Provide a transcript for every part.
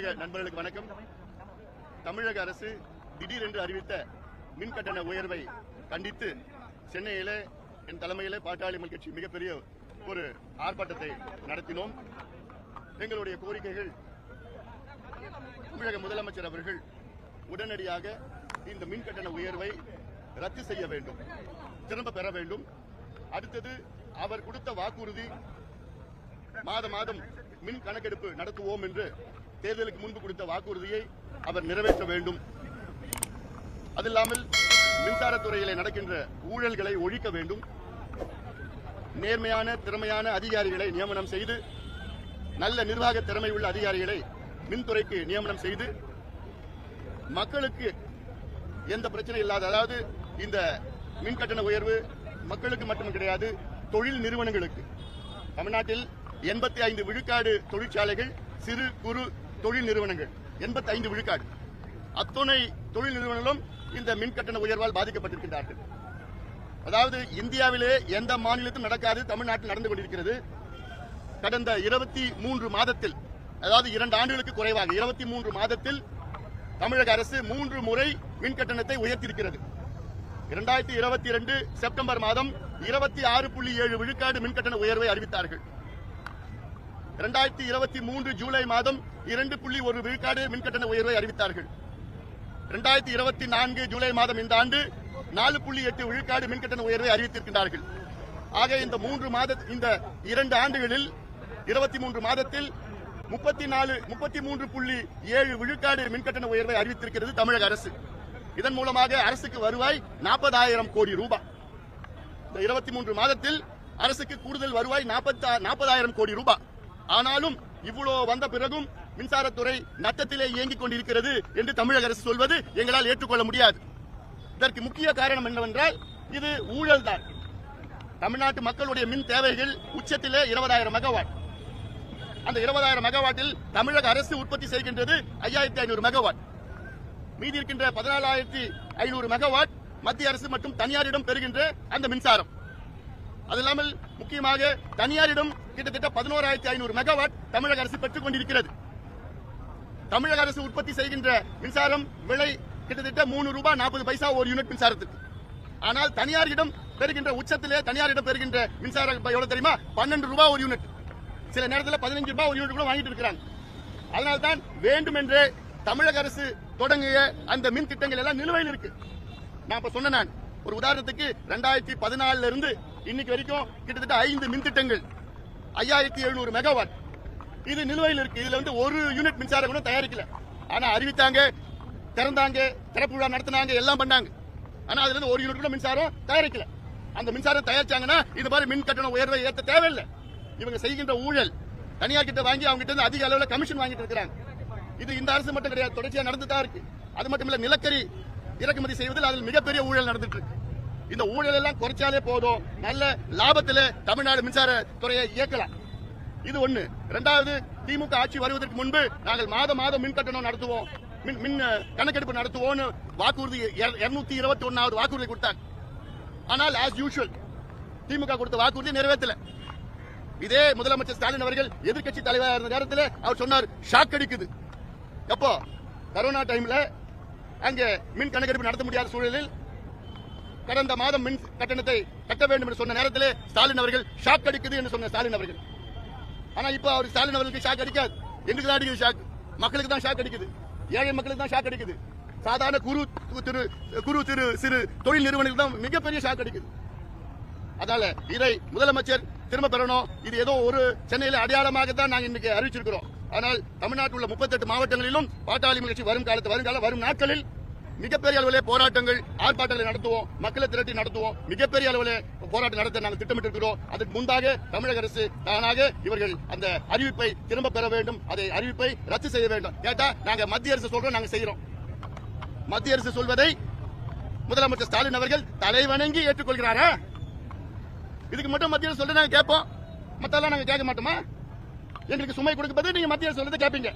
ஊடக நண்பர்களுக்கு வணக்கம். தமிழக அரசு திடீரென்று அறிவித்த மின் கட்டண உயர்வை கண்டித்து சென்னையில என் தலைமையில பாட்டாளிமல் கட்சி மிகப்பெரிய ஒரு ஆர்ப்பாட்டத்தை நடத்தினோம். எங்களுடைய கோரிக்கைகள் தமிழக முதலமைச்சர் அவர்கள் உடனடியாக இந்த மின் கட்டண உயர்வை ரத்து செய்ய வேண்டும் திரும்ப பெற வேண்டும். அடுத்தது அவர் கொடுத்த வாக்குறுதி மாத மாதம் மின் கணக்கெடுப்பு நடத்துவோம் என்று தேர்தலுக்கு முன்பு கொடுத்த வாக்குறுதியை அவர் நிறைவேற்ற வேண்டும். அதில்லாமல் மின்சாரத்துறையிலே நடக்கின்ற ஊழல்களை ஒழிக்க வேண்டும். நேர்மையான திறமையான அதிகாரிகளை நியமனம் செய்து நல்ல நிர்வாக திறமை உள்ள அதிகாரிகளை மின்துறைக்கு நியமனம் செய்து மக்களுக்கு எந்த பிரச்சனை இல்லாத அதாவது இந்த மின் கட்டண உயர்வு மக்களுக்கு மட்டும் கிடையாது தொழில் நிறுவனங்களுக்கு. தமிழ்நாட்டில் எண்பத்தி ஐந்து விழுக்காடு தொழிற்சாலைகள் சிறு குறு தொழில் நிறுவனங்கள். எண்பத்தி ஐந்து விழுக்காடு. அத்துணை தொழில் நிறுவனங்களும் இந்த மின் கட்டண உயர்வால் பாதிக்கப்பட்டிருக்கின்றார்கள். அதாவது இந்தியாவிலே எந்த மாநிலத்திலும் நடக்காது தமிழ்நாட்டில் நடந்து கொண்டிருக்கிறது. கடந்த இருபத்தி மூன்று மாதத்தில் அதாவது இரண்டு ஆண்டுகளுக்கு குறைவாக இருபத்தி மூன்று மாதத்தில் தமிழக அரசு மூன்று முறை மின் கட்டணத்தை உயர்த்தியிருக்கிறது. இரண்டாயிரத்தி இருபத்தி இரண்டு செப்டம்பர் மாதம் இருபத்தி ஆறு புள்ளி ஏழு விழுக்காடு மின் கட்டண உயர்வை அறிவித்தார்கள். இரண்டாயிரத்தி இருபத்தி மூன்று ஜூலை மாதம் இரண்டு புள்ளி ஒரு விழுக்காடு மின் கட்டண உயர்வை அறிவித்தார்கள். இரண்டாயிரத்தி இருபத்தி நான்கு ஜூலை மாதம் இந்த ஆண்டு நாலு புள்ளி எட்டு விழுக்காடு மின் கட்டண உயர்வை அறிவித்திருக்கின்றார்கள். ஆக இந்த மூன்று மாத இந்த இரண்டு ஆண்டுகளில் இருபத்தி மூன்று மாதத்தில் முப்பத்தி நாலு முப்பத்தி மூன்று புள்ளி ஏழு விழுக்காடு மின் கட்டண உயர்வை அறிவித்திருக்கிறது தமிழக அரசு. இதன் மூலமாக அரசுக்கு வருவாய் நாற்பதாயிரம் கோடி ரூபாய் இந்த இருபத்தி மூன்று மாதத்தில் அரசுக்கு கூடுதல் வருவாய் நாற்பதாயிரம் கோடி ரூபாய் ஆனாலும் இவ்வளோ வந்த பிறகும் மின்சாரத்துறை நட்டத்திலே இயங்கிக் கொண்டிருக்கிறது என்று தமிழக அரசு சொல்வது எங்களால் ஏற்றுக்கொள்ள முடியாது. இதற்கு முக்கிய காரணம் என்னவென்றால் இது ஊழல் தான். தமிழ்நாட்டு மக்களுடைய மின் தேவைகள் உச்சத்திலே இருபதாயிரம் மெகாவாட் அந்த இருபதாயிரம் மெகாவாட்டில் தமிழக அரசு உற்பத்தி செய்கின்றது ஐயாயிரத்தி ஐநூறு மெகாவாட் மீதி இருக்கின்ற பதினாலாயிரத்தி ஐநூறு மெகாவாட் மத்திய அரசு மற்றும் தனியாரிடம் பெறுகின்ற அந்த மின்சாரம். அது இல்லாமல் முக்கியமாக தனியாரிடம் கிட்டத்தட்ட பதினோராயிரத்தி ஐநூறு மெகாவாட் தமிழக அரசு பெற்றுக் கொண்டிருக்கிறது. தமிழக அரசு உற்பத்தி செய்கின்ற மின்சாரம் விலை கிட்டத்தட்ட மூணு ரூபாய் நாற்பது பைசா ஒரு யூனிட் மின்சாரத்துக்கு. ஆனால் தனியாரிடம் பெறுகின்ற உச்சத்திலே தனியாரிடம் பெறுகின்ற மின்சாரம் எவ்வளவு தெரியுமா? பன்னெண்டு ரூபாய் ஒரு யூனிட். சில நேரத்தில் பதினஞ்சு ரூபாய் ஒரு யூனிட் கூட வாங்கிட்டு இருக்கிறாங்க. அதனால்தான் வேண்டுமென்றே தமிழக அரசு தொடங்கிய அந்த மின் திட்டங்கள் எல்லாம் நிலுவையில் இருக்கு. நான் இப்ப சொன்ன நான். ஒரு உதாரணத்துக்கு ரெண்டாயிரத்தி பதினாலுல இருந்து இன்னைக்கு வரைக்கும் கிட்டத்தட்ட ஐந்து மின் திட்டங்கள் ஐயாயிரத்தி எழுநூறு மெகாவாட் இது நிலுவையில் இருக்கு. இதுல வந்து ஒரு யூனிட் மின்சாரம் கூட தயாரிக்கல. ஆனா அறிவித்தாங்க திறந்தாங்க திறப்பு விழா நடத்தினாங்க எல்லாம் பண்ணாங்க. ஆனா அதுல இருந்து ஒரு யூனிட் கூட மின்சாரம் தயாரிக்கல. அந்த மின்சாரம் தயாரிச்சாங்கன்னா இது மாதிரி மின் கட்டண உயர்வை ஏற்ற தேவையில்லை. இவங்க செய்கின்ற ஊழல் தனியார் கிட்ட வாங்கி அவங்க கிட்ட இருந்து அதிக அளவில் கமிஷன் வாங்கிட்டு இருக்கிறாங்க. இது இந்த அரசு மட்டும் கிடையாது தொடர்ச்சியா நடந்து தான் இருக்கு. அது மட்டும் இல்ல நிலக்கரி இறக்குமதி செய்வதில் அதில் மிகப்பெரிய ஊழல் நடந்துட்டு இருக்கு. இந்த ஊழல் எல்லாம் குறைச்சாலே போதும். நல்ல லாபத்தில் தமிழ்நாடு மின்சார துறையை இயக்கலாம். இது ஒண்ணு. இரண்டாவது திமுக ஆட்சி வருவதற்கு முன்பு நாங்கள் மாதம் மாதம் மின் கட்டணம் நடத்துவோம். மின் மின் கணக்கெடுப்பு நடத்துவோம்னு வாக்குறுதி இருநூத்தி இருபத்தி ஒன்னாவது வாக்குறுதி கொடுத்தாங்க ஆனால் ஆஸ் யூஷுவல் திமுக கொடுத்த வாக்குறுதி நிறைவேற்றல. இதே முதலமைச்சர் ஸ்டாலின் அவர்கள் எதிர்க்கட்சி தலைவராக இருந்த நேரத்தில் அவர் சொன்னார் ஷாக் அடிக்குது. எப்போ? கரோனா டைம்ல அங்கே மின் கணக்கெடுப்பு நடத்த முடியாத சூழலில் கடந்த மாதம் மின் கட்டணத்தை கட்ட வேண்டும் என்று சொன்ன நேரத்தில் ஸ்டாலின் அவர்கள் ஷாக் அடிக்குது என்று சொன்ன ஸ்டாலின் அவர்கள். ஆனா இப்போ அவர் ஸ்டாலின் அவர்களுக்கு ஷாக் அடிக்காது. எங்களுக்கு தான் அடிக்குது ஷாக் மக்களுக்கு தான் ஷாக் அடிக்குது. ஏழை மக்களுக்கு தான் ஷாக் அடிக்குது. சாதாரண குரு திரு குரு திரு சிறு தொழில் நிறுவனங்கள் தான் மிகப்பெரிய ஷாக் அடிக்குது. அதனால இதை முதலமைச்சர் திரும்ப பெறணும். இது ஏதோ ஒரு சென்னையில அடையாளமாக தான் நாங்க இன்னைக்கு அறிவிச்சிருக்கிறோம். ஆனால் தமிழ்நாட்டில் உள்ள முப்பத்தெட்டு மாவட்டங்களிலும் பாட்டாளி கட்சி வரும் காலத்து வருங்கால வரும் நாட்களில் மிகப்பெரிய அளவிலே போராட்டங்கள் ஆர்ப்பாட்டங்களை நடத்துவோம் மக்களை திரட்டி நடத்துவோம். மிகப்பெரிய அளவிலே போராட்டம் நடத்த நாங்கள் திட்டமிட்டிருக்கிறோம். அதற்கு முன்பாக தமிழக அரசு தானாக இவர்கள் அந்த அறிவிப்பை திரும்ப பெற வேண்டும். அதை அறிவிப்பை ரத்து செய்ய வேண்டும். கேட்டா நாங்க மத்திய அரசு சொல்றோம் நாங்க செய்யறோம் மத்திய அரசு சொல்வதை முதலமைச்சர் ஸ்டாலின் அவர்கள் தலைவணங்கி ஏற்றுக்கொள்கிறாரா? இதுக்கு மட்டும் மத்திய அரசு சொல்ல நாங்க கேட்போம். மத்தெல்லாம் நாங்க கேட்க மாட்டோமா? எங்களுக்கு சுமை கொடுக்கப்பது நீங்க மத்திய அரசு சொல்றது கேட்பீங்க.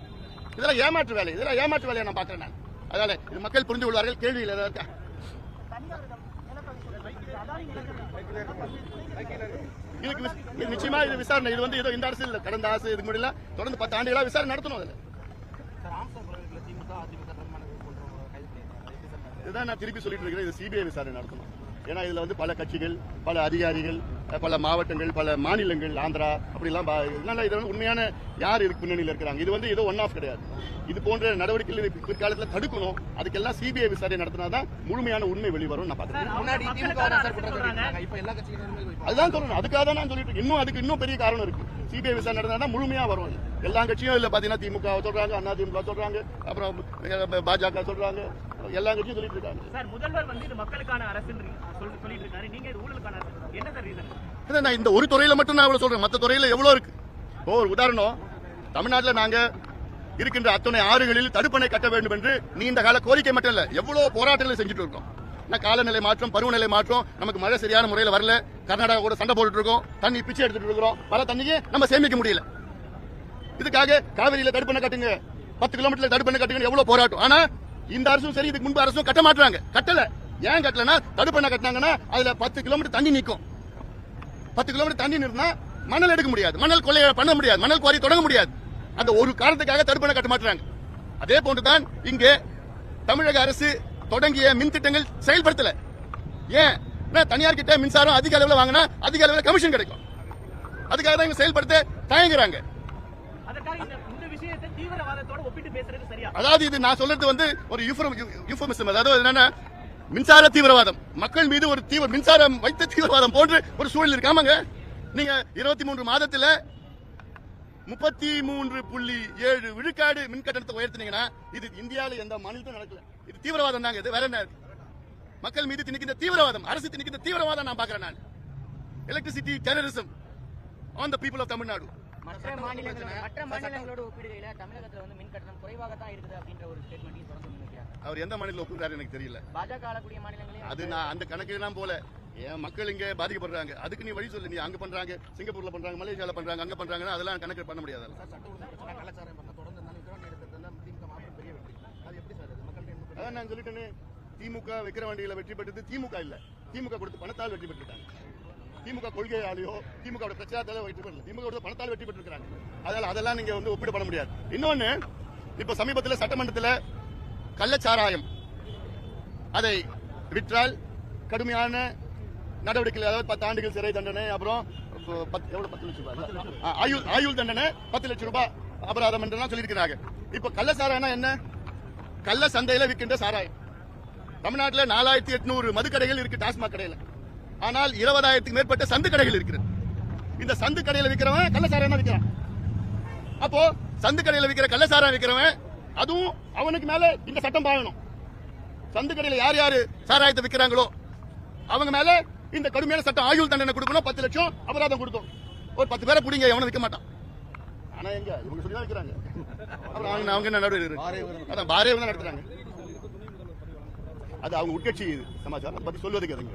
இதெல்லாம் ஏமாற்று வேலை. இதெல்லாம் ஏமாற்று வேலையை நான் பாக்குறேன் நான். அதனால இது மக்கள் புரிந்து கொள்வார்கள் கேள்வியில் ஏதாவது இதுக்கு நிச்சயமா இது விசாரணை இது வந்து ஏதோ இந்த அரசு இல்லை கடந்த அரசு இதுக்கு முடியல தொடர்ந்து பத்து ஆண்டுகளாக விசாரணை நடத்தணும் அதுல. இதுதான் நான் திருப்பி சொல்லிட்டு இருக்கிறேன் இது சிபிஐ விசாரணை நடத்தணும். ஏன்னா இதுல வந்து பல கட்சிகள் பல அதிகாரிகள் பல மாவட்டங்கள் பல மாநிலங்கள் ஆந்திரா அப்படிலாம் பா- இதனால இது வந்து உண்மையான யார் இதுக்கு பின்னணியில் இருக்கிறாங்க? இது வந்து ஏதோ ஒன் ஆஃப் கிடையாது. இது போன்ற நடவடிக்கைகள் பிற்காலத்தில் தடுக்கணும். அதுக்கெல்லாம் சிபிஐ விசாரணை நடத்தினாதான் முழுமையான உண்மை வெளிவரும் நான் வைப்பாங்க. அதுதான் சொல்லணும். அதுக்காக தான் நான் சொல்லிட்டு. இன்னும் அதுக்கு இன்னும் பெரிய காரணம் இருக்கு. சிபிஐ விசாரணை நடந்தா முழுமையா வரும் எல்லா கட்சியும் இல்ல பாத்தீங்கன்னா திமுக சொல்றாங்க அண்ணா திமுக சொல்றாங்க அப்புறம் பாஜக சொல்றாங்க. எல்லா கட்சியும் சொல்லிட்டு இருக்காங்க. சார் முதல்வர் வந்து இது மக்களுக்கான அரசுன்னு சொல்லி சொல்லிட்டு இருக்காரு நீங்க இது ஊழலுக்கான அரசு. என்ன சார் ரீசன் இதை நான் இந்த ஒரு துறையில மட்டும் நான் இவ்வளவு சொல்றேன். மற்ற துறையில எவ்வளவு இருக்கு? இப்போ ஒரு உதாரணம் தமிழ்நாட்டில் நாங்க இருக்கின்ற அத்தனை ஆறுகளில் தடுப்பணை கட்ட வேண்டும் என்று நீண்ட கால கோரிக்கை மட்டும் இல்ல எவ்வளவு போராட்டங்களை செஞ்சுட்டு இருக்கோம். காலநிலை மாற்றம் பருவநிலை மாற்றம் நமக்கு மழை சரியான முறையில் வரல கர்நாடகா கூட சண்டை இருக்கோம் தண்ணி பிச்சை எடுத்துட்டு இருக்கிறோம் பல தண்ணியை நம்ம சேமிக்க முடியல. இதுக்காக காவிரியில தடுப்பணை கட்டுங்க. பத்து கிலோமீட்டர்ல தடுப்பணை கட்டுங்க எவ்வளவு போராட்டம். ஆனா இந்த அரசும் சரி இதுக்கு முன்பு அரசும் கட்ட மாட்டாங்க கட்டல. ஏன் கட்டலனா தடுப்பணை கட்டினாங்கன்னா அதுல பத்து கிலோமீட்டர் தண்ணி நிற்கும் பத்து கிலோமீட்டர் தண்ணி நிறுனா மணல் எடுக்க முடியாது. மணல் கொள்ளை பண்ண முடியாது. மணல் குவாரி தொடங்க முடியாது. அந்த ஒரு காரணத்துக்காக தடுப்பணை கட்ட மாட்டாங்க அதே போன்றுதான் இங்கே தமிழக அரசு தொடங்கிய மின் திட்டங்கள் செயல்படுத்தல. ஏன்? ஏன்னா தனியார் கிட்ட மின்சாரம் அதிக அளவில் வாங்கினா அதிக அளவில் கமிஷன் கிடைக்கும். அதுக்காக தான் இங்க செயல்படுத்த தயங்குறாங்க. அதாவது இது நான் சொல்றது வந்து ஒரு யூஃபமிசம் அதாவது என்னன்னா மின்சார தீவிரவாதம். மக்கள் மீது ஒரு தீவிர மின்சாரம் வைத்த தீவிரவாதம் போன்ற ஒரு சூழல் இருக்காமங்க நீங்க இருபத்தி மூன்று மாதத்துல முப்பத்தி மூன்று புள்ளி ஏழு விழுக்காடு மின் கட்டணத்தை உயர்த்தினீங்கன்னா இது இந்தியாவில் எந்த மாநிலத்திலும் நடக்கல. இது தீவிரவாதம் தாங்க. இது வேற என்ன மக்கள் மீது திணிக்கின்ற தீவிரவாதம் அரசு திணிக்கின்ற தீவிரவாதம் நான் பாக்குறேன் நான். Electricity terrorism on the people of Tamil Nadu மற்ற மாநிலங்களோட மற்ற மாநிலங்களோட ஒப்பிடுகையில தமிழகத்துல வந்து மின் கட்டணம் குறைவாக தான் இருக்குது அப்படின்ற ஒரு ஸ்டேட்மெண்ட்டையும் தொடர்ந்து அவர் எந்த மாநிலம் ஒப்புறாரு எனக்கு தெரியல. பாஜக ஆளக்கூடிய மாநிலங்களே அது நான் அந்த கணக்கெல்லாம் போல. என் மக்கள் இங்க பாதிக்கப்படுறாங்க. அதுக்கு நீ வழி சொல்லு. நீ அங்க பண்றாங்க சிங்கப்பூர்ல பண்றாங்க மலேசியால பண்றாங்க அங்க பண்றாங்கன்னா அதெல்லாம் கணக்கு பண்ண முடியாது அதெல்லாம். சார், சட்ட ஒழுங்கு பிரச்சனை, கலாச்சாரம் பண்ண தொடர்ந்து இருந்தாலும் விக்கிரவாண்டி எடுக்கிறதுல திமுக மாற்றம் பெரிய வெற்றி. அது எப்படி சார் அது? மக்கள்கிட்ட என்ன அதான் நான் சொல்லிட்டேனே. திமுக விக்கிரவாண்டியில வெற்றி பெற்றது திமுக இல்ல. திமுக கொடுத்த பணத்தால் வெற்றி பெற்றிருக்காங்க திமுக கொள்கையாலேயோ திமுக பிரச்சாரத்தால வெற்றி பெறல. திமுக பணத்தால் வெற்றி பெற்றிருக்காங்க அதனால அதெல்லாம் நீங்க வந்து ஒப்பிட பண்ண முடியாது. இன்னொன்னு இப்ப சமீபத்தில் சட்டமன்றத்தில் கள்ளச்சாராயம். அதை விற்றால் கடுமையான நடவடிக்கைகள் அதாவது பத்து ஆண்டுகள் சிறை தண்டனை அப்புறம் எவ்வளவு? பத்து லட்சம் ரூபாய்? ஆயுள் ஆயுள் தண்டனை பத்து லட்சம் ரூபாய் அபராதம் என்றெல்லாம் சொல்லியிருக்கிறாங்க. இப்ப கள்ள சாராயம்னா என்ன? கள்ள சந்தையில விற்கின்ற சாராயம். தமிழ்நாட்டில் நாலாயிரத்தி எட்நூறு மதுக்கடைகள் இருக்கு டாஸ்மாக் கடையில. ஆனால் இருபதாயிரத்துக்கு மேற்பட்ட சந்து கடைகள் இருக்கிறது. இந்த சந்து கடையில விற்கிறவன் கள்ள சாராயம் தான் விற்கிறான் அப்போ சந்து கடையில விற்கிற கள்ள சாராயம் விற்கிறவன் அதுவும் அவனுக்கு மேல இந்த சட்டம் பாயணும். சந்து கடையில யார் யாரு சாராயத்தை விற்கிறாங்களோ அவங்க மேல இந்த கடுமையான சட்டம் ஆயுள் தண்டனை கொடுக்கணும். பத்து லட்சம் அபராதம் கொடுத்தோம் ஒரு பத்து பேரை பிடிங்க எவனும் விற்க மாட்டான். ஆனா எங்க? இவங்க சொல்லி தான் விற்கிறாங்க அவங்க அவங்க என்ன நடவடிக்கை அதான் பாரே தான் நடத்துறாங்க. அது அவங்க உட்கட்சி இது சமாச்சாரம் பத்தி சொல்வதுக்கு அதுங்க